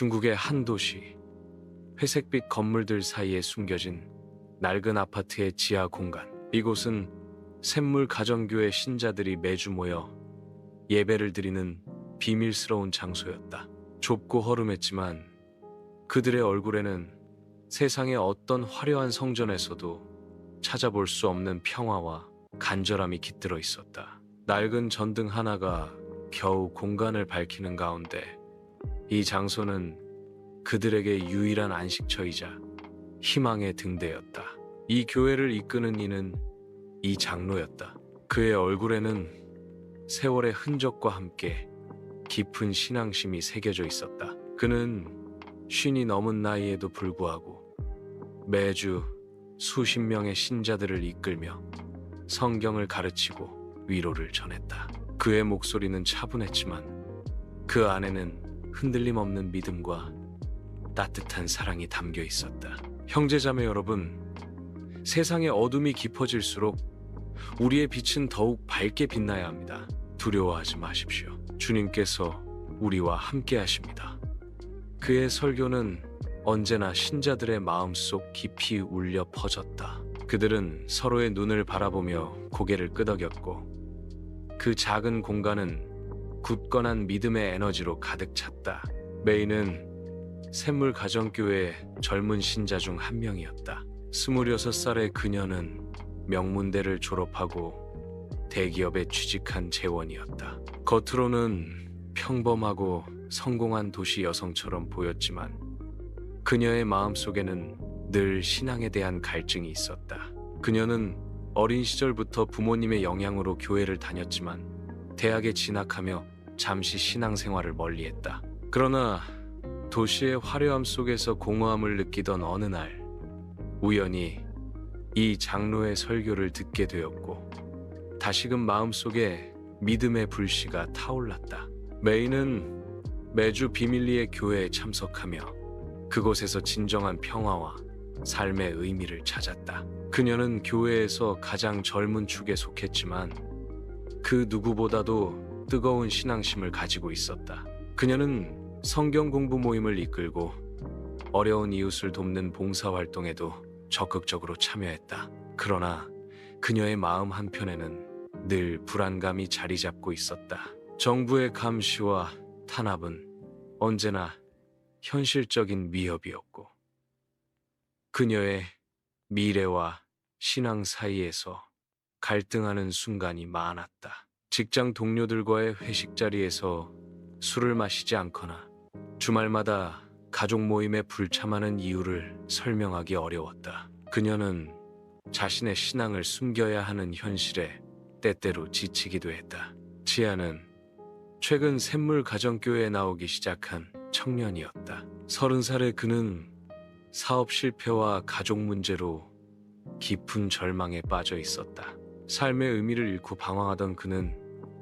중국의 한 도시. 회색빛 건물들 사이에 숨겨진 낡은 아파트의 지하 공간. 이곳은 샘물 가정교회 신자들이 매주 모여 예배를 드리는 비밀스러운 장소였다. 좁고 허름했지만 그들의 얼굴에는 세상의 어떤 화려한 성전에서도 찾아볼 수 없는 평화와 간절함이 깃들어 있었다. 낡은 전등 하나가 겨우 공간을 밝히는 가운데 이 장소는 그들에게 유일한 안식처이자 희망의 등대였다. 이 교회를 이끄는 이는 이 장로였다. 그의 얼굴에는 세월의 흔적과 함께 깊은 신앙심이 새겨져 있었다. 그는 쉰이 넘은 나이에도 불구하고 매주 수십 명의 신자들을 이끌며 성경을 가르치고 위로를 전했다. 그의 목소리는 차분했지만 그 안에는 흔들림 없는 믿음과 따뜻한 사랑이 담겨 있었다. 형제자매 여러분, 세상의 어둠이 깊어질수록 우리의 빛은 더욱 밝게 빛나야 합니다. 두려워하지 마십시오. 주님께서 우리와 함께 하십니다. 그의 설교는 언제나 신자들의 마음속 깊이 울려 퍼졌다. 그들은 서로의 눈을 바라보며 고개를 끄덕였고 그 작은 공간은 굳건한 믿음의 에너지로 가득 찼다. 메이는 샘물 가정교회 젊은 신자 중 한 명이었다. 26살의 그녀는 명문대를 졸업하고 대기업에 취직한 재원이었다. 겉으로는 평범하고 성공한 도시 여성처럼 보였지만 그녀의 마음속에는 늘 신앙에 대한 갈증이 있었다. 그녀는 어린 시절부터 부모님의 영향으로 교회를 다녔지만 대학에 진학하며 잠시 신앙생활을 멀리했다. 그러나 도시의 화려함 속에서 공허함을 느끼던 어느 날 우연히 이 장로의 설교를 듣게 되었고 다시금 마음속에 믿음의 불씨가 타올랐다. 메이는 매주 비밀리의 교회에 참석하며 그곳에서 진정한 평화와 삶의 의미를 찾았다. 그녀는 교회에서 가장 젊은 축에 속했지만 그 누구보다도 뜨거운 신앙심을 가지고 있었다. 그녀는 성경 공부 모임을 이끌고 어려운 이웃을 돕는 봉사 활동에도 적극적으로 참여했다. 그러나 그녀의 마음 한편에는 늘 불안감이 자리 잡고 있었다. 정부의 감시와 탄압은 언제나 현실적인 위협이었고 그녀의 미래와 신앙 사이에서 갈등하는 순간이 많았다. 직장 동료들과의 회식 자리에서 술을 마시지 않거나 주말마다 가족 모임에 불참하는 이유를 설명하기 어려웠다. 그녀는 자신의 신앙을 숨겨야 하는 현실에 때때로 지치기도 했다. 지아는 최근 샘물 가정교회에 나오기 시작한 청년이었다. 서른 살의 그는 사업 실패와 가족 문제로 깊은 절망에 빠져 있었다. 삶의 의미를 잃고 방황하던 그는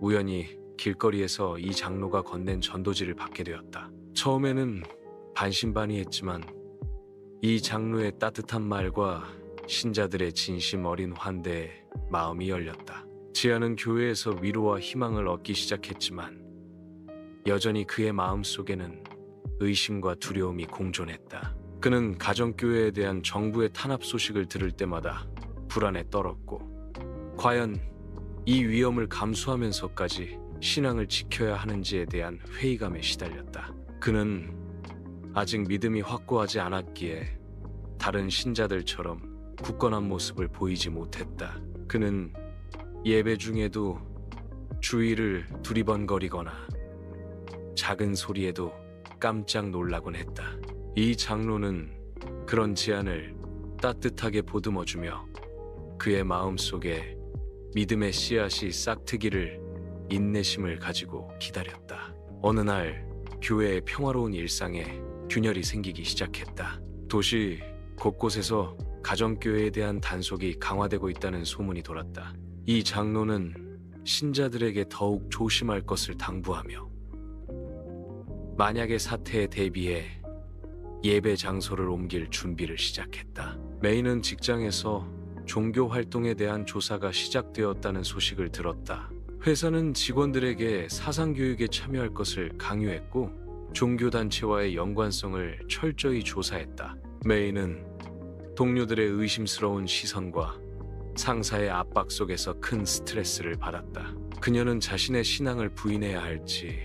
우연히 길거리에서 이 장로가 건넨 전도지를 받게 되었다. 처음에는 반신반의했지만 이 장로의 따뜻한 말과 신자들의 진심 어린 환대에 마음이 열렸다. 지아는 교회에서 위로와 희망을 얻기 시작했지만 여전히 그의 마음 속에는 의심과 두려움이 공존했다. 그는 가정교회에 대한 정부의 탄압 소식을 들을 때마다 불안에 떨었고, 과연 이 위험을 감수하면서까지 신앙을 지켜야 하는지에 대한 회의감에 시달렸다. 그는 아직 믿음이 확고하지 않았기에 다른 신자들처럼 굳건한 모습을 보이지 못했다. 그는 예배 중에도 주위를 두리번거리거나 작은 소리에도 깜짝 놀라곤 했다. 이 장로는 그런 제안을 따뜻하게 보듬어주며 그의 마음 속에 믿음의 씨앗이 싹트기를 인내심을 가지고 기다렸다. 어느 날 교회의 평화로운 일상에 균열이 생기기 시작했다. 도시 곳곳에서 가정교회에 대한 단속이 강화되고 있다는 소문이 돌았다. 이 장로는 신자들에게 더욱 조심할 것을 당부하며 만약의 사태에 대비해 예배 장소를 옮길 준비를 시작했다. 메이는 직장에서 종교 활동에 대한 조사가 시작되었다는 소식을 들었다. 회사는 직원들에게 사상교육에 참여할 것을 강요했고, 종교단체와의 연관성을 철저히 조사했다. 메이는 동료들의 의심스러운 시선과 상사의 압박 속에서 큰 스트레스를 받았다. 그녀는 자신의 신앙을 부인해야 할지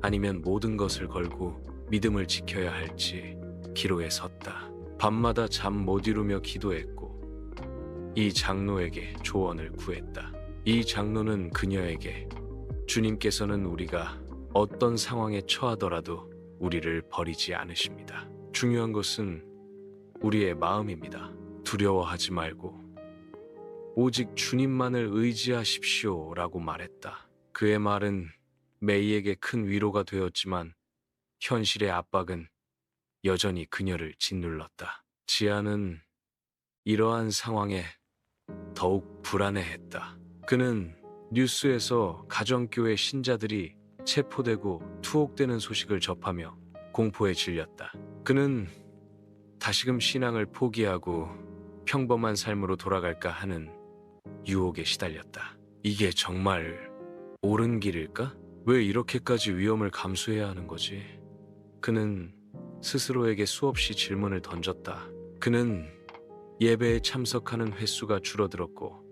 아니면 모든 것을 걸고 믿음을 지켜야 할지 기로에 섰다. 밤마다 잠 못 이루며 기도했고 이 장로에게 조언을 구했다. 이 장로는 그녀에게 주님께서는 우리가 어떤 상황에 처하더라도 우리를 버리지 않으십니다. 중요한 것은 우리의 마음입니다. 두려워하지 말고 오직 주님만을 의지하십시오 라고 말했다. 그의 말은 메이에게 큰 위로가 되었지만 현실의 압박은 여전히 그녀를 짓눌렀다. 지아는 이러한 상황에 더욱 불안해했다. 그는 뉴스에서 가정교회 신자들이 체포되고 투옥되는 소식을 접하며 공포에 질렸다. 그는 다시금 신앙을 포기하고 평범한 삶으로 돌아갈까 하는 유혹에 시달렸다. 이게 정말 옳은 길일까? 왜 이렇게까지 위험을 감수해야 하는 거지? 그는 스스로에게 수없이 질문을 던졌다. 그는 예배에 참석하는 횟수가 줄어들었고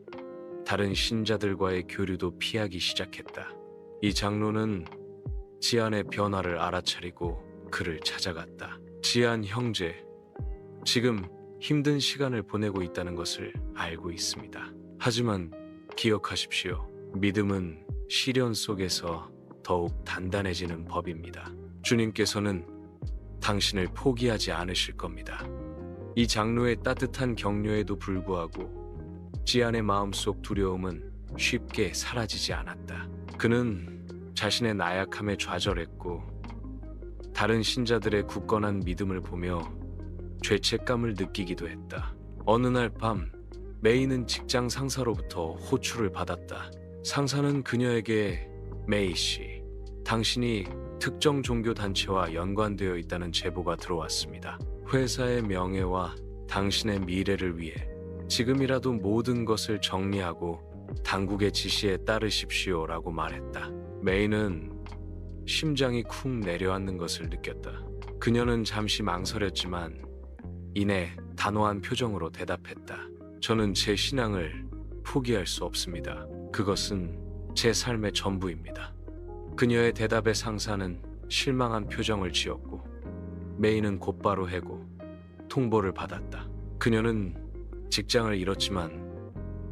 다른 신자들과의 교류도 피하기 시작했다. 이 장로는 지안의 변화를 알아차리고 그를 찾아갔다. 지안 형제, 지금 힘든 시간을 보내고 있다는 것을 알고 있습니다. 하지만 기억하십시오. 믿음은 시련 속에서 더욱 단단해지는 법입니다. 주님께서는 당신을 포기하지 않으실 겁니다. 이 장로의 따뜻한 격려에도 불구하고 지안의 마음속 두려움은 쉽게 사라지지 않았다. 그는 자신의 나약함에 좌절했고 다른 신자들의 굳건한 믿음을 보며 죄책감을 느끼기도 했다. 어느 날 밤 메이는 직장 상사로부터 호출을 받았다. 상사는 그녀에게 메이 씨, 당신이 특정 종교 단체와 연관되어 있다는 제보가 들어왔습니다. 회사의 명예와 당신의 미래를 위해 지금이라도 모든 것을 정리하고 당국의 지시에 따르십시오 라고 말했다. 메이는 심장이 쿵 내려앉는 것을 느꼈다. 그녀는 잠시 망설였지만 이내 단호한 표정으로 대답했다. 저는 제 신앙을 포기할 수 없습니다. 그것은 제 삶의 전부입니다. 그녀의 대답에 상사는 실망한 표정을 지었고 메이는 곧바로 해고 통보를 받았다. 그녀는 직장을 잃었지만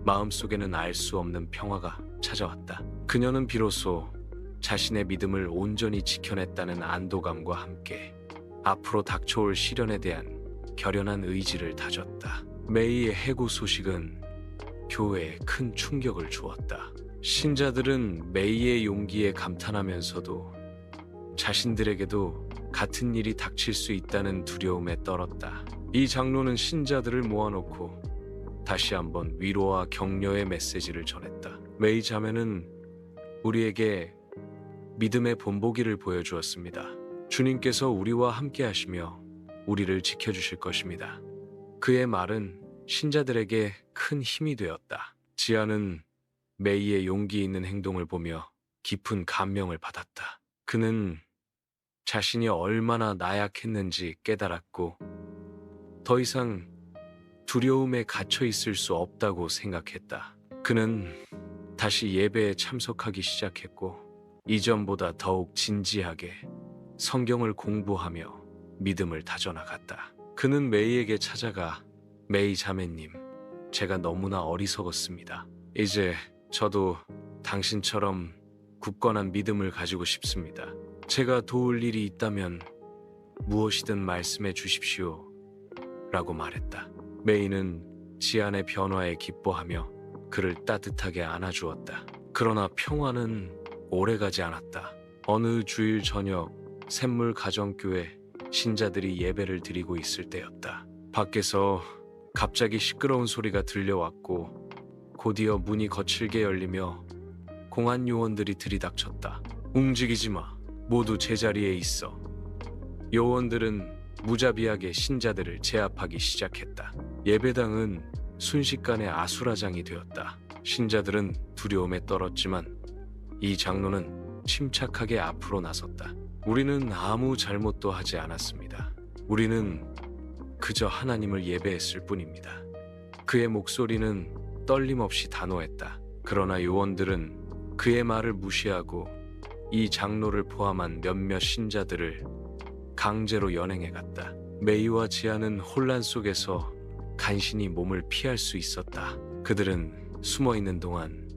마음속에는 알 수 없는 평화가 찾아왔다. 그녀는 비로소 자신의 믿음을 온전히 지켜냈다는 안도감과 함께 앞으로 닥쳐올 시련에 대한 결연한 의지를 다졌다. 메이의 해고 소식은 교회에 큰 충격을 주었다. 신자들은 메이의 용기에 감탄하면서도 자신들에게도 같은 일이 닥칠 수 있다는 두려움에 떨었다. 이 장로는 신자들을 모아놓고 다시 한번 위로와 격려의 메시지를 전했다. 메이 자매는 우리에게 믿음의 본보기를 보여주었습니다. 주님께서 우리와 함께 하시며 우리를 지켜주실 것입니다. 그의 말은 신자들에게 큰 힘이 되었다. 지아는 메이의 용기 있는 행동을 보며 깊은 감명을 받았다. 그는 자신이 얼마나 나약했는지 깨달았고 더 이상 두려움에 갇혀 있을 수 없다고 생각했다. 그는 다시 예배에 참석하기 시작했고 이전보다 더욱 진지하게 성경을 공부하며 믿음을 다져나갔다. 그는 메이에게 찾아가 메이 자매님, 제가 너무나 어리석었습니다. 이제 저도 당신처럼 굳건한 믿음을 가지고 싶습니다. 제가 도울 일이 있다면 무엇이든 말씀해 주십시오. 라고 말했다. 메이는 지안의 변화에 기뻐하며 그를 따뜻하게 안아주었다. 그러나 평화는 오래가지 않았다. 어느 주일 저녁 샘물 가정교회 신자들이 예배를 드리고 있을 때였다. 밖에서 갑자기 시끄러운 소리가 들려왔고 곧이어 문이 거칠게 열리며 공안 요원들이 들이닥쳤다. 움직이지 마. 모두 제자리에 있어. 요원들은 무자비하게 신자들을 제압하기 시작했다. 예배당은 순식간에 아수라장이 되었다. 신자들은 두려움에 떨었지만 이 장로는 침착하게 앞으로 나섰다. 우리는 아무 잘못도 하지 않았습니다. 우리는 그저 하나님을 예배했을 뿐입니다. 그의 목소리는 떨림없이 단호했다. 그러나 요원들은 그의 말을 무시하고 이 장로를 포함한 몇몇 신자들을 강제로 연행해 갔다. 메이와 지아는 혼란 속에서 간신히 몸을 피할 수 있었다. 그들은 숨어 있는 동안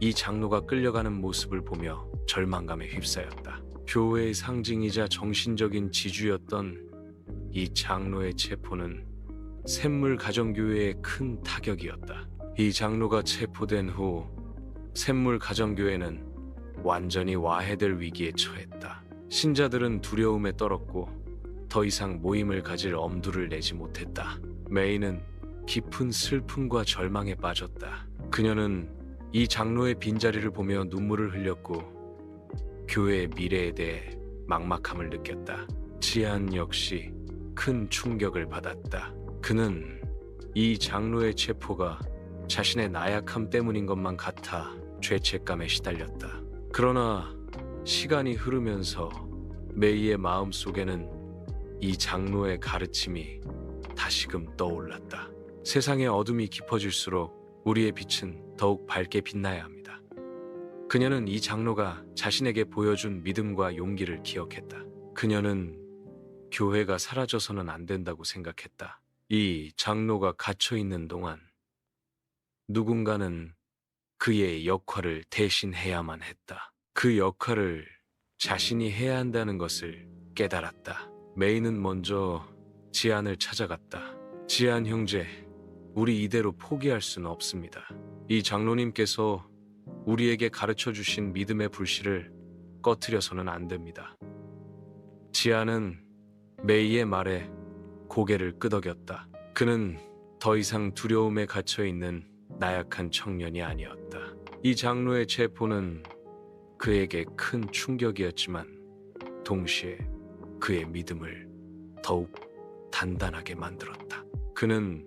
이 장로가 끌려가는 모습을 보며 절망감에 휩싸였다. 교회의 상징이자 정신적인 지주였던 이 장로의 체포는 샘물 가정교회의 큰 타격이었다. 이 장로가 체포된 후 샘물 가정교회는 완전히 와해될 위기에 처했다. 신자들은 두려움에 떨었고 더 이상 모임을 가질 엄두를 내지 못했다. 메이는 깊은 슬픔과 절망에 빠졌다. 그녀는 이 장로의 빈자리를 보며 눈물을 흘렸고 교회의 미래에 대해 막막함을 느꼈다. 지안 역시 큰 충격을 받았다. 그는 이 장로의 체포가 자신의 나약함 때문인 것만 같아 죄책감에 시달렸다. 그러나 시간이 흐르면서 메이의 마음 속에는 이 장로의 가르침이 다시금 떠올랐다. 세상의 어둠이 깊어질수록 우리의 빛은 더욱 밝게 빛나야 합니다. 그녀는 이 장로가 자신에게 보여준 믿음과 용기를 기억했다. 그녀는 교회가 사라져서는 안 된다고 생각했다. 이 장로가 갇혀 있는 동안 누군가는 그의 역할을 대신해야만 했다. 그 역할을 자신이 해야 한다는 것을 깨달았다. 메이는 먼저 지안을 찾아갔다. 지안 형제, 우리 이대로 포기할 수는 없습니다. 이 장로님께서 우리에게 가르쳐 주신 믿음의 불씨를 꺼트려서는 안 됩니다. 지안은 메이의 말에 고개를 끄덕였다. 그는 더 이상 두려움에 갇혀 있는 나약한 청년이 아니었다. 이 장로의 체포는 그에게 큰 충격이었지만 동시에 그의 믿음을 더욱 단단하게 만들었다. 그는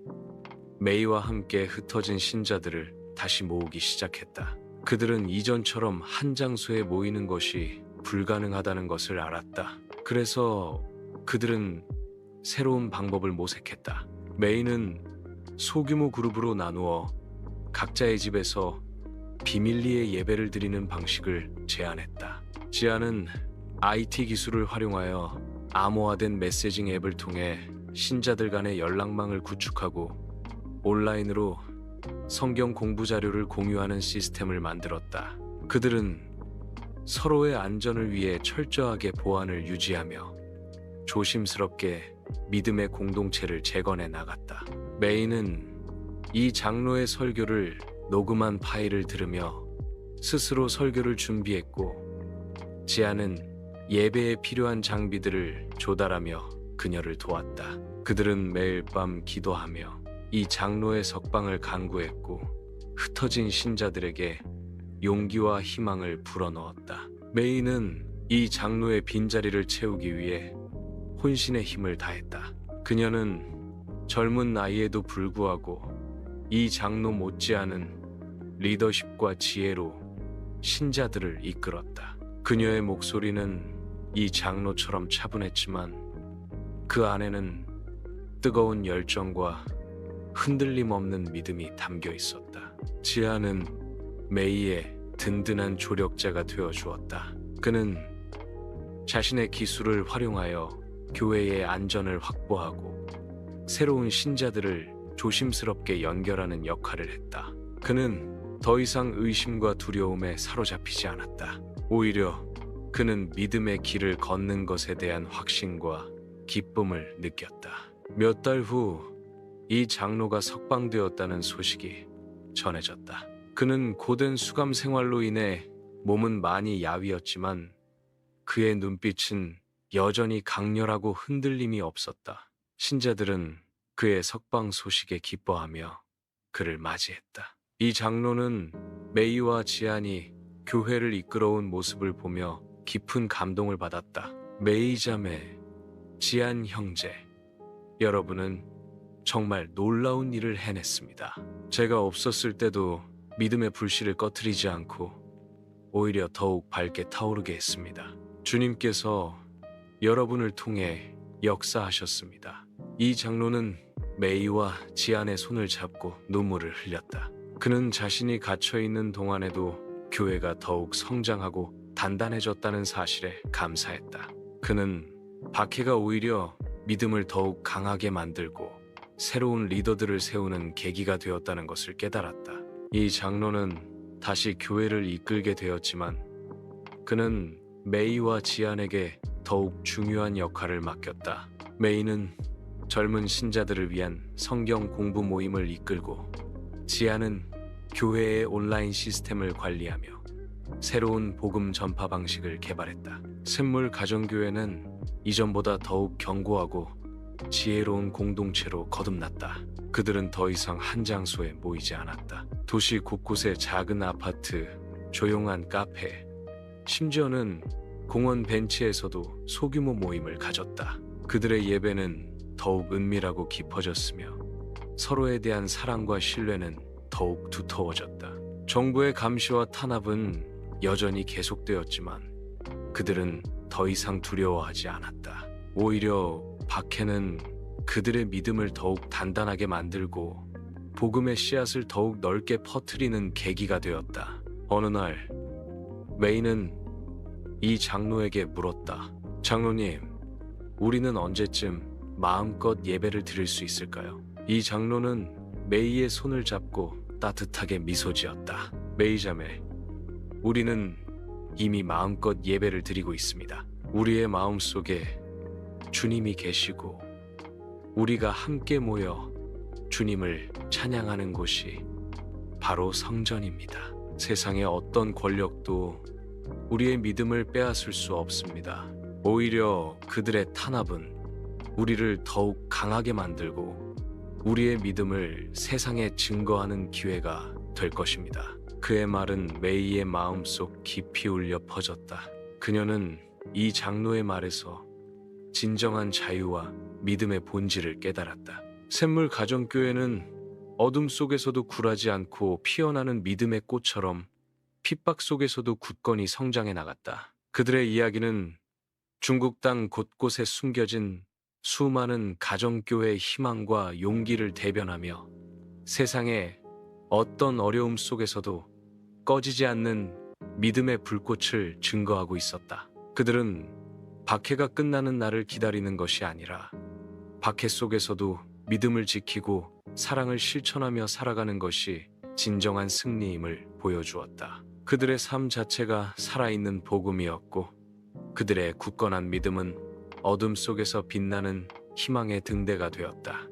메이와 함께 흩어진 신자들을 다시 모으기 시작했다. 그들은 이전처럼 한 장소에 모이는 것이 불가능하다는 것을 알았다. 그래서 그들은 새로운 방법을 모색했다. 메이는 소규모 그룹으로 나누어 각자의 집에서 비밀리에 예배를 드리는 방식을 제안했다. 지아는 IT 기술을 활용하여 암호화된 메시징 앱을 통해 신자들 간의 연락망을 구축하고 온라인으로 성경 공부 자료를 공유하는 시스템을 만들었다. 그들은 서로의 안전을 위해 철저하게 보안을 유지하며 조심스럽게 믿음의 공동체를 재건해 나갔다. 메이는 이 장로의 설교를 녹음한 파일을 들으며 스스로 설교를 준비했고 지아는 예배에 필요한 장비들을 조달하며 그녀를 도왔다. 그들은 매일 밤 기도하며 이 장로의 석방을 간구했고 흩어진 신자들에게 용기와 희망을 불어넣었다. 메이는 이 장로의 빈자리를 채우기 위해 혼신의 힘을 다했다. 그녀는 젊은 나이에도 불구하고 이 장로 못지않은 리더십과 지혜로 신자들을 이끌었다. 그녀의 목소리는 이 장로처럼 차분했지만 그 안에는 뜨거운 열정과 흔들림 없는 믿음이 담겨 있었다. 지아는 메이의 든든한 조력자가 되어 주었다. 그는 자신의 기술을 활용하여 교회의 안전을 확보하고 새로운 신자들을 조심스럽게 연결하는 역할을 했다. 그는 더 이상 의심과 두려움에 사로잡히지 않았다. 오히려 그는 믿음의 길을 걷는 것에 대한 확신과 기쁨을 느꼈다. 몇 달 후 이 장로가 석방되었다는 소식이 전해졌다. 그는 고된 수감 생활로 인해 몸은 많이 야위었지만 그의 눈빛은 여전히 강렬하고 흔들림이 없었다. 신자들은 그의 석방 소식에 기뻐하며 그를 맞이했다. 이 장로는 메이와 지안이 교회를 이끌어온 모습을 보며 깊은 감동을 받았다. 메이 자매, 지안 형제, 여러분은 정말 놀라운 일을 해냈습니다. 제가 없었을 때도 믿음의 불씨를 꺼트리지 않고 오히려 더욱 밝게 타오르게 했습니다. 주님께서 여러분을 통해 역사하셨습니다. 이 장로는 메이와 지안의 손을 잡고 눈물을 흘렸다. 그는 자신이 갇혀 있는 동안에도 교회가 더욱 성장하고 단단해졌다는 사실에 감사했다. 그는 박해가 오히려 믿음을 더욱 강하게 만들고 새로운 리더들을 세우는 계기가 되었다는 것을 깨달았다. 이 장로는 다시 교회를 이끌게 되었지만 그는 메이와 지안에게 더욱 중요한 역할을 맡겼다. 메이는 젊은 신자들을 위한 성경 공부 모임을 이끌고 지안은 교회의 온라인 시스템을 관리하며 새로운 복음 전파 방식을 개발했다. 샘물 가정교회는 이전보다 더욱 견고하고 지혜로운 공동체로 거듭났다. 그들은 더 이상 한 장소에 모이지 않았다. 도시 곳곳에 작은 아파트, 조용한 카페, 심지어는 공원 벤치에서도 소규모 모임을 가졌다. 그들의 예배는 더욱 은밀하고 깊어졌으며 서로에 대한 사랑과 신뢰는 더욱 두터워졌다. 정부의 감시와 탄압은 여전히 계속되었지만 그들은 더 이상 두려워하지 않았다. 오히려 박해는 그들의 믿음을 더욱 단단하게 만들고 복음의 씨앗을 더욱 넓게 퍼뜨리는 계기가 되었다. 어느 날 메이는 이 장로에게 물었다. 장로님, 우리는 언제쯤 마음껏 예배를 드릴 수 있을까요? 이 장로는 메이의 손을 잡고 따뜻하게 미소 지었다. 메이 자매, 우리는 이미 마음껏 예배를 드리고 있습니다. 우리의 마음 속에 주님이 계시고 우리가 함께 모여 주님을 찬양하는 곳이 바로 성전입니다. 세상의 어떤 권력도 우리의 믿음을 빼앗을 수 없습니다. 오히려 그들의 탄압은 우리를 더욱 강하게 만들고 우리의 믿음을 세상에 증거하는 기회가 될 것입니다. 그의 말은 메이의 마음속 깊이 울려 퍼졌다. 그녀는 이 장로의 말에서 진정한 자유와 믿음의 본질을 깨달았다. 샘물 가정교회는 어둠 속에서도 굴하지 않고 피어나는 믿음의 꽃처럼 핍박 속에서도 굳건히 성장해 나갔다. 그들의 이야기는 중국 땅 곳곳에 숨겨진 수많은 가정교회의 희망과 용기를 대변하며 세상의 어떤 어려움 속에서도 꺼지지 않는 믿음의 불꽃을 증거하고 있었다. 그들은 박해가 끝나는 날을 기다리는 것이 아니라 박해 속에서도 믿음을 지키고 사랑을 실천하며 살아가는 것이 진정한 승리임을 보여주었다. 그들의 삶 자체가 살아있는 복음이었고 그들의 굳건한 믿음은 어둠 속에서 빛나는 희망의 등대가 되었다.